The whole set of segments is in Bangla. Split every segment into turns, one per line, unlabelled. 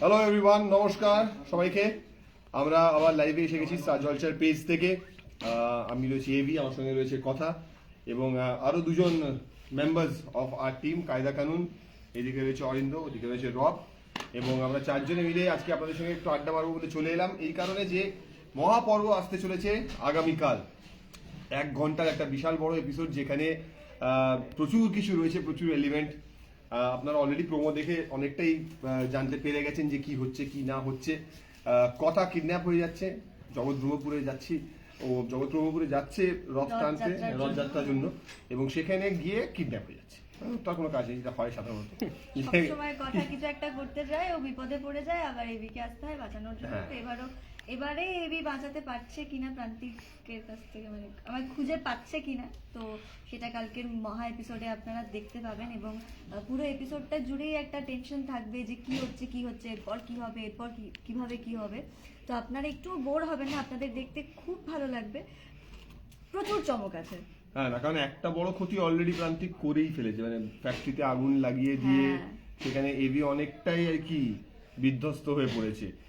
হ্যালো এভরিওয়ান নমস্কার সবাইকে। আমরা আবার লাইভে এসে গেছি জলচার পেজ থেকে। আমি রয়েছি এভি আমার সঙ্গে রয়েছে কথা। এবং আহ, আরও দুজন মেম্বার্স অফ আর টিম কায়দা কানুন এদিকে রয়েছে অরিন্দ ওদিকে রয়েছে রব। এবং আমরা চারজনে মিলে আজকে আপনাদের সঙ্গে একটু আড্ডা মারবো বলে চলে এলাম। এই কারণে যে মহাপর্ব আসতে চলেছে আগামীকাল। এক ঘণ্টার একটা বিশাল বড় এপিসোড যেখানে প্রচুর কিছু রয়েছে প্রচুর এলিমেন্ট আপনারা অলরেডি প্রোমো দেখে অনেকটাই জানতে পেরে গেছেন যে কি হচ্ছে কি না হচ্ছে। কথা কিডন্যাপ হয়ে যাচ্ছে জগৎ ব্রহ্মপুরে যাচ্ছি। ও জগৎ ব্রহ্মপুরে যাচ্ছে রথ টানতে
রথযাত্রার জন্য।
এবং সেখানে গিয়ে কিডন্যাপ হয়ে যাচ্ছে। তার কোনো কাজ নেই যেটা হয় সাধারণত।
সবসময় কথা কিছু একটা করতে যায় ও বিপদে পড়ে যায় আবার এবিকে আসতে হয় বাঁচানোর জন্য।
হ্যাঁ।
এবারও এবারে এবি বাঁচাতে পারছে কিনা প্রান্তিকের কাছ থেকে মানে আমার খুঁজে পাচ্ছে কিনা তো সেটা কালকের মহা এপিসোডে আপনারা দেখতে পাবেন এবং পুরো এপিসোডটা জুড়েই একটা টেনশন থাকবে যে কি হচ্ছে কি হচ্ছে এরপর কি হবে এরপর কি কীভাবে কি হবে। তো আপনারা একটু বোর হবেন না আপনাদের দেখতে খুব ভালো লাগবে। প্রচুর চমক আছে।
হ্যাঁ না কারণ একটা বড় ক্ষতি অলরেডি প্রান্তিক করেই ফেলেছে মানে ফ্যাক্টরিতে আগুন লাগিয়ে দিয়ে
হ্যাঁ।
সেখানে এভি অনেকটাই আর কি বিধ্বস্ত হয়ে পড়েছে।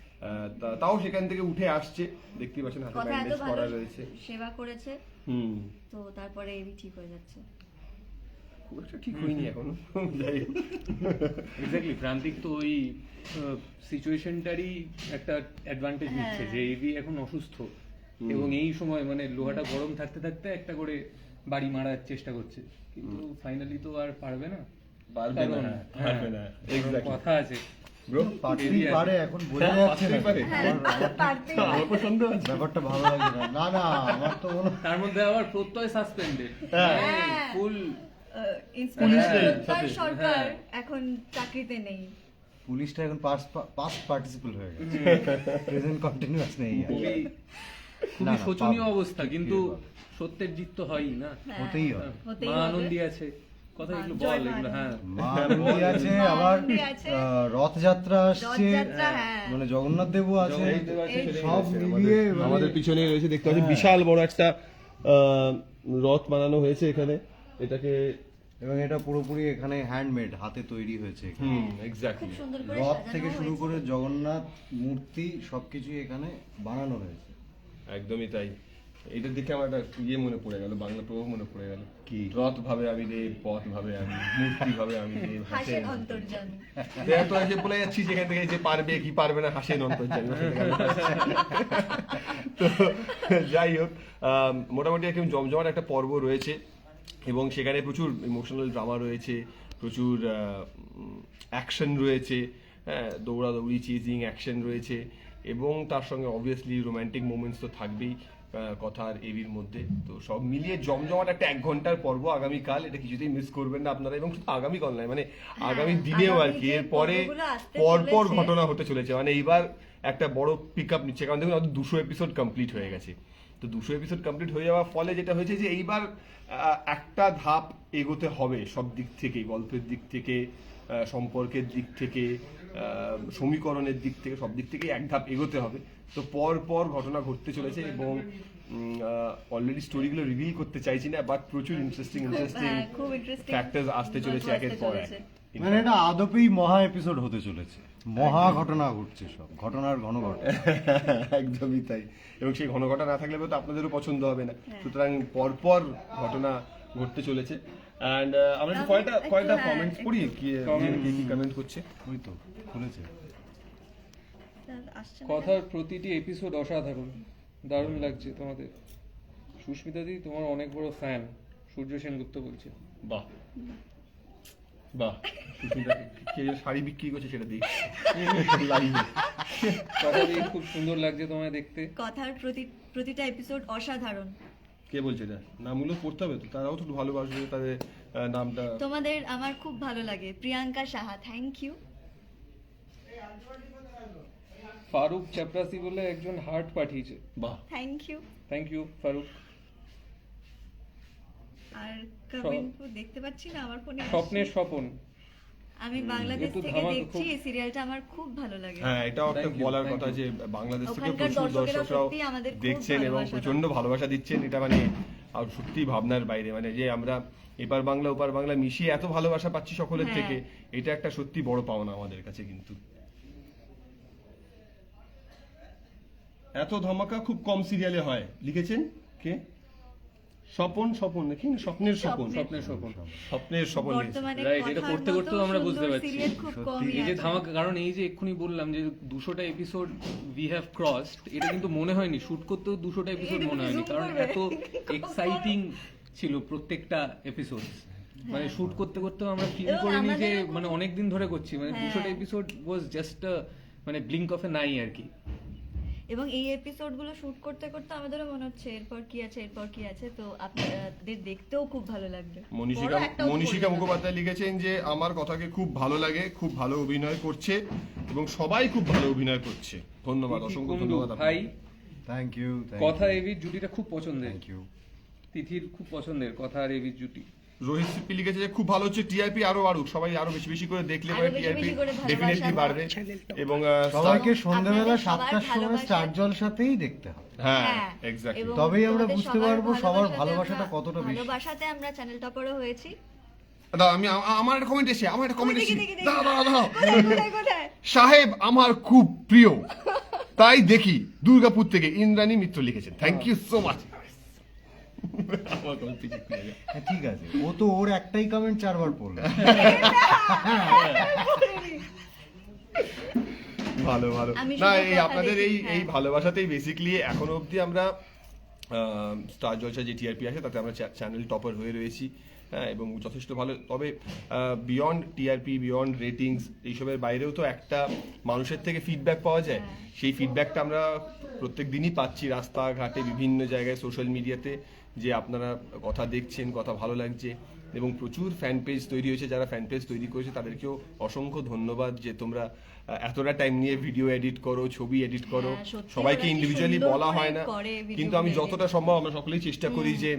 তাও সেখান থেকে উঠে আসছে। দেখতেই পাচ্ছেন হাতে ব্যান্ডেজ করা রয়েছে।
সেবা করেছে।
হুম।
তো তারপরে এবি ঠিক হয়ে যাচ্ছে।
খুব একটা ঠিক হয়নি এখনও। যাই হোক।
এক্স্যাক্টলি প্রান্তিক তো ওই সিচুয়েশনটারই একটা অ্যাডভান্টেজ নিচ্ছে। যে এবি এখন অসুস্থ। এবং এই সময় মানে লোহাটা গরম থাকতে থাকতে একটা করে বাড়ি মারার চেষ্টা করছে। কিন্তু ফাইনালি তো আর পারবে না।
পারবে না, পারবে না,
হ্যাঁ, কথা আছে।
Bro,
পারতেই পারে এখন বোঝা যাচ্ছে না।
পারে।
আমার-
পারতেই
আমার উপর সন্দেহ আছে।
ব্যাপারটা ভালো লাগে না। না না আমার তো মনে
তার মধ্যে আবার প্রত্যয় সাসপেন্ডেড। ফুল
ইন্সপেক্টর সরকার। এখন চাকরিতে নেই।
পুলিশটা এখন পাস্ট পার্টিসিপল হয়ে গেছে। প্রেজেন্ট কন্টিনিউয়াস নেই
খুবই
না,
খুবই
না,
শোচনীয় অবস্থা কিন্তু সত্যের জিত তো হয়ই না।
হতেই
হয়
মা আনন্দী আছে। কথা
মা-
এগুলো বল এগুলো। হ্যাঁ
আছে। আবার রথযাত্রা আসছে
হ্যাঁ।
মানে জগন্নাথ দেবও আছে
দেব আছে,
সব মিলিয়ে মানে-
আমাদের পিছনে রয়েছে দেখতে পাচ্ছি
হ্যাঁ।
বিশাল বড় একটা আহ, রথ বানানো হয়েছে এখানে। এটাকে
এবং এটা পুরোপুরি এখানে হ্যান্ডমেড হাতে তৈরি হয়েছে
হুম এক্স্যাক্টলি
রথ থেকে শুরু করে জগন্নাথ মূর্তি সবকিছুই এখানে বানানো হয়েছে।
একদমই তাই। এটা দেখে আমার একটা ইয়ে মনে পড়ে গেল বাংলা প্রভাব মনে পড়ে গেল।
কি?
রথ ভাবে আমি দেব পথ ভাবে আমি মূর্তি ভাবে আমি দেব
হাসেন অন্তর্জন
তো এসে বলে যাচ্ছি যেখান থেকে যে পারবে কি পারবে না হাসেন অন্তর্জামী তো যাই হোক মোটামুটি একদম জমজমাট একটা পর্ব রয়েছে এবং সেখানে প্রচুর ইমোশনাল ড্রামা রয়েছে প্রচুর অ্যাকশন রয়েছে হ্যাঁ দৌড়াদৌড়ি চিজিং অ্যাকশন রয়েছে এবং তার সঙ্গে অবভিয়াসলি রোমান্টিক মোমেন্টস তো থাকবেই। কথার এবির মধ্যে। তো সব মিলিয়ে জমজমাট একটা এক ঘণ্টার পর্ব আগামীকাল এটা কিছুতেই মিস করবেন না আপনারা এবং শুধু আগামীকাল নয় মানে আগামী দিনেও আর
হ্যাঁ,
কি এরপরে পরপর ঘটনা হতে চলেছে। মানে এইবার একটা বড় পিক আপ নিচ্ছে কারণ দেখুন দুশো এপিসোড কমপ্লিট হয়ে গেছে। তো দুশো এপিসোড কমপ্লিট হয়ে যাওয়ার ফলে যেটা হয়েছে যে এইবার একটা ধাপ এগোতে হবে সব দিক থেকে গল্পের দিক থেকে সম্পর্কের দিক থেকে সমীকরণের দিক থেকে সব দিক থেকে এক ধাপ এগোতে হবে। তো পর পর ঘটনা ঘটতে চলেছে এবং অলরেডি স্টোরিগুলো রিভিল করতে চাইছি না বাট প্রচুর ইন্টারেস্টিং ইন্টারেস্টিং ফ্যাক্টরস আসতে চলেছে একের পর এক।
মানে এটা আদপেই মহা এপিসোড হতে চলেছে। মহা ঘটনা ঘটছে সব ঘটনার ঘন ঘটনা
একদমই তাই। এবং সেই ঘন ঘটনা না থাকলে তো আপনাদেরও পছন্দ হবে না।
হ্যাঁ।
সুতরাং পরপর ঘটনা ঘটতে চলেছে। অ্যান্ড আমরা কয়টা কয়টা কমেন্টস পড়ি কি কি কমেন্ট করছে?
ওই তো খুলেছে।
আসছে না
কথার প্রতিটি এপিসোড অসাধারণ। দারুণ লাগছে তোমাদের। সুস্মিতা দি তোমার অনেক বড় ফ্যান সূর্য সেনগুপ্ত বলছে।
বাহ। বাহ। সুস্মিতা কে যে শাড়ি বিক্রি করছে সেটা দেখছি লাইভে।
কথা দিয়ে খুব সুন্দর লাগছে তোমায় দেখতে।
কথার প্রতি প্রতিটা এপিসোড অসাধারণ।
কে বলছে এটা? নামগুলো পড়তে হবে তো। তারাও তো একটু ভালোবাসবে তাদের নামটা।
তোমাদের আমার খুব ভালো লাগে। প্রিয়াঙ্কা সাহা থ্যাংক ইউ
ফারুক চাপরাসি বলে একজন হার্ট পাঠিয়েছে।
বাহ।
Thank you
thank you Farooq.
R comment দেখতে পাচ্ছি না? আমার ফোনে
স্বপ্নের স্বপন।
আমি বাংলাদেশ থেকে দেখছি এই সিরিয়ালটা আমার খুব ভালো লাগে।
হ্যাঁ এটাও একটা বলার কথা যে বাংলাদেশ থেকে প্রচুর দর্শকরাও দেখছেন এবং প্রচণ্ড ভালোবাসা দিচ্ছেন। এটা মানে আর সত্যি ভাবনার বাইরে। মানে যে আমরা এপার বাংলা ওপার বাংলা মিশিয়ে এত ভালোবাসা পাচ্ছি সকলের
হ্যাঁ।
থেকে এটা একটা সত্যি বড় পাওনা আমাদের কাছে কিন্তু। এত ধমাকা খুব কম সিরিয়ালে হয়। লিখেছেন কে? স্বপন স্বপন নাকি? না, স্বপ্নের স্বপন।
স্বপ্নের স্বপন।
স্বপ্নের স্বপন।
Right, এটা করতে করতেও আমরা বুঝতে পারছি। এই যে ধামাকা কারণ এই যে এক্ষুনি বললাম যে দুশোটা এপিসোড উই হ্যাভ ক্রসড এটা কিন্তু মনে হয়নি। শুট করতেও দুশোটা এপিসোড মনে হয়নি কারণ এত এক্সাইটিং ছিল প্রত্যেকটা এপিসোড মানে শুট করতে করতেও আমরা ফিল করিনি যে মানে অনেক দিন ধরে করছি। মানে
হ্যাঁ।
দুশোটা এপিসোড ওয়াজ জাস্ট মানে ব্লিঙ্ক অফ এ নাই আর কি।
এবং এই এপিসোডগুলো শুট করতে করতে আমাদেরও মনে হচ্ছে এরপর কি আছে এরপর কি আছে? তো আপনাদের দেখতেও খুব ভালো লাগবে।
মনীষিকা মনীষিকা মুখোপাধ্যায় লিখেছেন যে আমার কথাকে খুব ভালো লাগে খুব ভালো অভিনয় করছে এবং সবাই খুব ভালো অভিনয় করছে। ধন্যবাদ অসংখ্য ধন্যবাদ
ভাই
থ্যাংক ইউ
কথা এবির জুটিটা খুব পছন্দের।
থ্যাংক ইউ
তিথির খুব পছন্দের কথা আর এবির জুটি।
রোহিত সিপি লিখেছে যে খুব ভালো হচ্ছে টিআরপি আরও বাড়ুক সবাই আরও বেশি বেশি করে দেখলে পরে টিআরপি ডেফিনেটলি বাড়বে। এবং
সবাইকে সন্ধ্যাবেলা সাতটার সময় স্টার জলসাতেই দেখতে হবে।
হ্যাঁ
হ্যাঁ,
এক্স্যাক্টলি
তবেই আমরা বুঝতে পারব সবার ভালোবাসাটা কতটা বেশি।
ভালোবাসাতে আমরা চ্যানেল টপারও হয়েছি।
দাদা আমি আমার একটা কমেন্ট এসে আমার একটা কমেন্ট এসে।
কোথায়, কোথায়?
সাহেব আমার খুব প্রিয়। তাই দেখি দুর্গাপুর থেকে ইন্দ্রাণী মিত্র লিখেছেন। থ্যাংক ইউ সো মাচ
ঠিক আছে। ও তো ওর একটাই কমেন্ট চারবার পড়ল।
ভালো ভালো।
আমি
না এই আপনাদের এই
হ্যাঁ।
এই ভালোবাসাতেই বেসিক্যালি এখনও অবধি আমরা স্টার জলসা যে টিআরপি আছে তাতে আমরা চ্যানেল টপার হয়ে রয়েছি হ্যাঁ এবং যথেষ্ট ভালো। তবে বিয়ন্ড টিআরপি বিয়ন্ড রেটিংস এইসবের বাইরেও তো একটা মানুষের থেকে ফিডব্যাক পাওয়া যায়।
হ্যাঁ।
সেই ফিডব্যাকটা আমরা প্রত্যেক দিনই পাচ্ছি রাস্তাঘাটে বিভিন্ন জায়গায় সোশ্যাল মিডিয়াতে যে আপনারা কথা দেখছেন, কথা ভালো লাগছে এবং প্রচুর ফ্যান পেজ তৈরি হয়েছে। যারা ফ্যান পেজ তৈরি করেছে তাদেরকেও অসংখ্য ধন্যবাদ যে তোমরা এতটা টাইম নিয়ে ভিডিও এডিট করো ছবি এডিট করো
হ্যাঁ,
সবাইকে ইন্ডিভিজুয়ালি বলা হয় না। কিন্তু আমি যতটা সম্ভব আমরা সকলেই চেষ্টা করি যে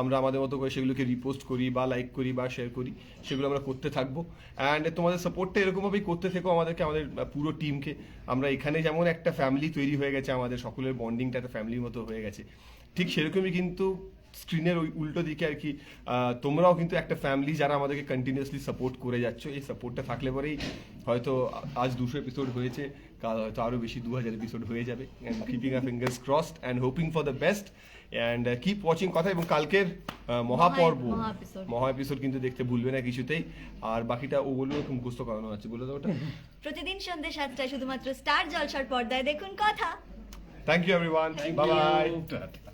আমরা আমাদের মতো করে সেগুলোকে রিপোস্ট করি বা লাইক করি বা শেয়ার করি সেগুলো আমরা করতে থাকব। অ্যান্ড তোমাদের সাপোর্টটা এরকমভাবেই করতে থেকো আমাদেরকে আমাদের পুরো টিমকে আমরা এখানে যেমন একটা ফ্যামিলি তৈরি হয়ে গেছে আমাদের সকলের বন্ডিংটা একটা ফ্যামিলির মতো হয়ে গেছে। ঠিক সেরকমই কিন্তু স্ক্রিনের ওই উল্টো দিকে আর কি তোমরাও কিন্তু একটা ফ্যামিলি যারা আমাদেরকে কন্টিনিউয়াসলি সাপোর্ট করে যাচ্ছ এই সাপোর্টটা থাকলে পরেই হয়তো আজ দুশো এপিসোড হয়েছে কাল হয়তো আরও বেশি দু হাজার এপিসোড হয়ে যাবে। And keeping a fingers crossed and hoping for the best and keep watching কথা এবং কালকের মহাপর্ব।
মহা
এপিসোড কিন্তু দেখতে ভুলবে না কিছুতেই। আর বাকিটা ও বলল ওকে মুখস্থ করানো আছে বলে দাও ওটা।
প্রতিদিন সন্ধ্যে সাতটায় শুধুমাত্র স্টার জলসার পর্দায় দেখুন কথা।
Thank you everyone bye bye.